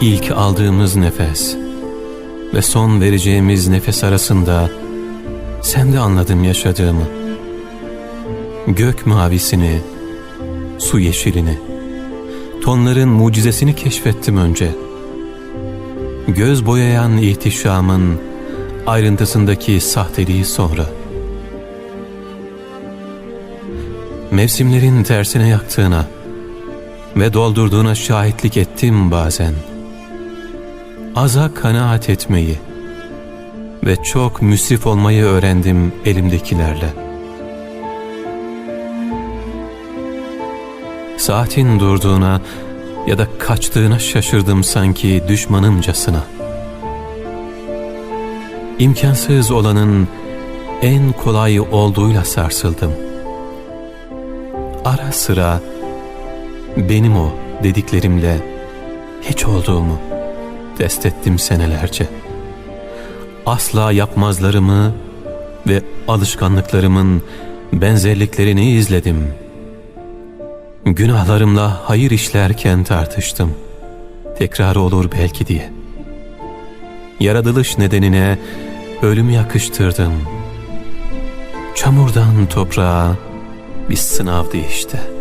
ilk aldığımız nefes ve son vereceğimiz nefes arasında sen de anladım yaşadığımı. Gök mavisini, su yeşilini, tonların mucizesini keşfettim önce. Göz boyayan ihtişamın ayrıntısındaki sahteliği sonra. Mevsimlerin tersine yaktığına ve doldurduğuna şahitlik ettim bazen. Aza kanaat etmeyi ve çok müsrif olmayı öğrendim elimdekilerle. Saatin durduğuna ya da kaçtığına şaşırdım sanki düşmanımcasına. İmkansız olanın en kolay olduğuyla sarsıldım. Ara sıra benim o dediklerimle hiç olduğumu test ettim senelerce. Asla yapmazlarımı ve alışkanlıklarımın benzerliklerini izledim. Günahlarımla hayır işlerken tartıştım. Tekrarı olur belki diye. Yaratılış nedenine ölüm yakıştırdım. Çamurdan toprağa bir sınavdı işte.''